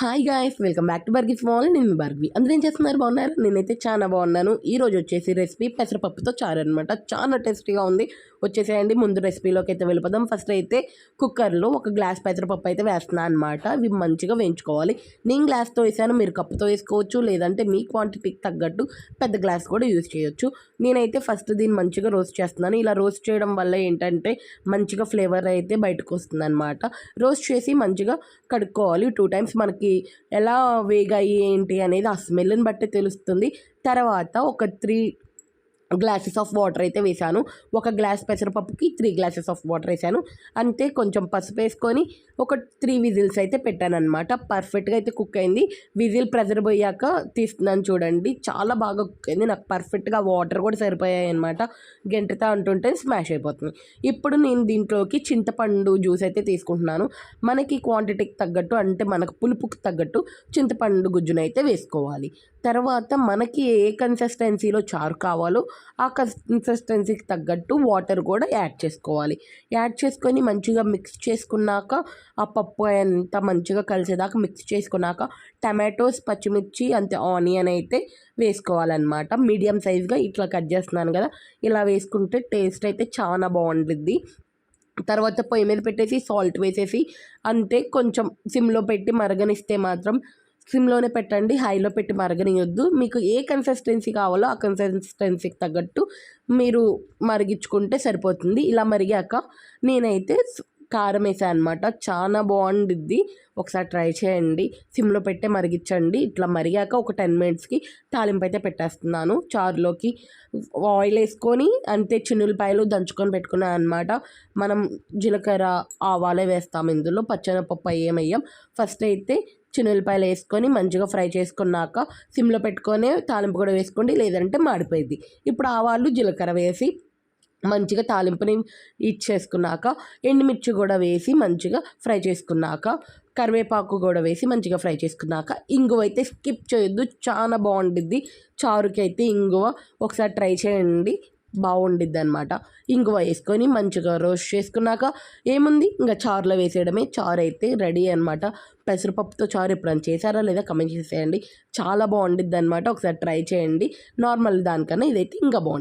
Hi guys welcome back to బర్గి small నేను బర్గి అందరూ ఏం చేస్తున్నారు? బాగున్నారు? నేనైతే చాలా బాగున్నాను. ఈ రోజు వచ్చేసి రెసిపీ పెసరపప్పుతో చారు అనమాట చాలా టేస్టీగా ఉంది. వచ్చేసేయండి ముందు రెసిపీలోకి అయితే వెళ్ళిపోదాం. ఫస్ట్ అయితే కుక్కర్లో ఒక గ్లాస్ పెసరపప్పు అయితే వేస్తున్నాను అనమాట ఇవి మంచిగా వేయించుకోవాలి. నేను గ్లాస్తో వేసాను. మీరు కప్పుతో వేసుకోవచ్చు. లేదంటే మీ క్వాంటిటీకి తగ్గట్టు పెద్ద గ్లాస్ కూడా యూజ్ చేయొచ్చు. నేనైతే ఫస్ట్ దీన్ని మంచిగా రోస్ట్ చేస్తున్నాను. ఇలా రోస్ట్ చేయడం వల్ల ఏంటంటే మంచిగా ఫ్లేవర్ అయితే బయటకు వస్తుంది అనమాట రోస్ట్ చేసి మంచిగా కడుక్కోవాలి. టూ టైమ్స్ మనకి ఎలా వేగాయి ఏంటి అనేది ఆ స్మెల్ని బట్టి తెలుస్తుంది. తర్వాత ఒక త్రీ గ్లాసెస్ ఆఫ్ వాటర్ అయితే వేసాను ఒక గ్లాస్ పెసరపప్పుకి త్రీ గ్లాసెస్ ఆఫ్ వాటర్ వేసాను అంతే కొంచెం పసుపు వేసుకొని ఒక త్రీ విజిల్స్ అయితే పెట్టాను అనమాట పర్ఫెక్ట్గా అయితే కుక్ అయింది. విజిల్ ప్రెజర్ పోయాక తీస్తున్నాను చూడండి. చాలా బాగా కుక్ అయింది. నాకు పర్ఫెక్ట్గా వాటర్ కూడా సరిపోయాయి అనమాట గంటతో అంటుంటే స్మాష్ అయిపోతుంది. ఇప్పుడు నేను దీంట్లోకి చింతపండు జ్యూస్ అయితే తీసుకుంటున్నాను. మనకి క్వాంటిటీకి తగ్గట్టు అంటే మనకు పులుపుకి తగ్గట్టు చింతపండు గుజ్జునైతే వేసుకోవాలి. తర్వాత మనకి ఏ కన్సిస్టెన్సీలో చారు కావాలో ఆ కన్సిస్టెన్సీకి తగ్గట్టు వాటర్ కూడా యాడ్ చేసుకోవాలి. యాడ్ చేసుకొని మంచిగా మిక్స్ చేసుకున్నాక ఆ పప్పు అంతా మంచిగా కలిసేదాకా మిక్స్ చేసుకున్నాక టమాటోస్ పచ్చిమిర్చి అంతే ఆనియన్ అయితే వేసుకోవాలన్నమాట. మీడియం సైజ్గా ఇట్లా కట్ చేస్తున్నాను కదా ఇలా వేసుకుంటే టేస్ట్ అయితే చాలా బాగుంటుంది తర్వాత పొయ్యి మీద పెట్టేసి సాల్ట్ వేసేసి అంతే కొంచెం సిమ్లో పెట్టి మరగనిస్తే మాత్రం సిమ్లోనే పెట్టండి హైలో పెట్టి మరగనియొద్దు. మీకు ఏ కన్సిస్టెన్సీ కావాలో ఆ కన్సిస్టెన్సీకి తగ్గట్టు మీరు మరిగించుకుంటే సరిపోతుంది. ఇలా మరిగాక నేనైతే కారం వేసాను అనమాట చాలా బాగుండిద్ది. ఒకసారి ట్రై చేయండి. సిమ్లో పెట్టే మరిగించండి. ఇట్లా మరిగాక ఒక టెన్ మినిట్స్కి తాలింపు అయితే పెట్టేస్తున్నాను. చారులోకి ఆయిల్ వేసుకొని అంతే చిన్నులపాయలు దంచుకొని పెట్టుకున్నాను అనమాట మనం జీలకర్ర ఆవాలే వేస్తాం ఇందులో. పచ్చనపప్పు ఏమయ్యాం ఫస్ట్ అయితే చిన్నులపాయలు వేసుకొని మంచిగా ఫ్రై చేసుకున్నాక సిమ్లో పెట్టుకొని తాలింపు కూడా వేసుకోండి లేదంటే మాడిపోయింది ఇప్పుడు ఆవాలు జీలకర్ర వేసి మంచిగా తాలింపుని ఇచ్చేసుకున్నాక ఎండుమిర్చి కూడా వేసి మంచిగా ఫ్రై చేసుకున్నాక కరివేపాకు కూడా వేసి మంచిగా ఫ్రై చేసుకున్నాక ఇంగువ అయితే స్కిప్ చేయొద్దు చాలా బాగుంటుంది చారుకి అయితే ఇంగువ ఒకసారి ట్రై చేయండి. బాగుండిద్ది అనమాట ఇంగువ వేసుకొని మంచిగా రోస్ట్ చేసుకున్నాక ఏముంది? ఇంకా చారులో వేసేయడమే. చారు అయితే రెడీ అనమాట పెసరపప్పుతో చారు ఎప్పుడైనా చేశారా లేదా కమెంట్ చేసేయండి. చాలా బాగుండిద్ది అనమాట ఒకసారి ట్రై చేయండి. నార్మల్ దానికన్నా ఇదైతే ఇంకా బాగుంటుంది.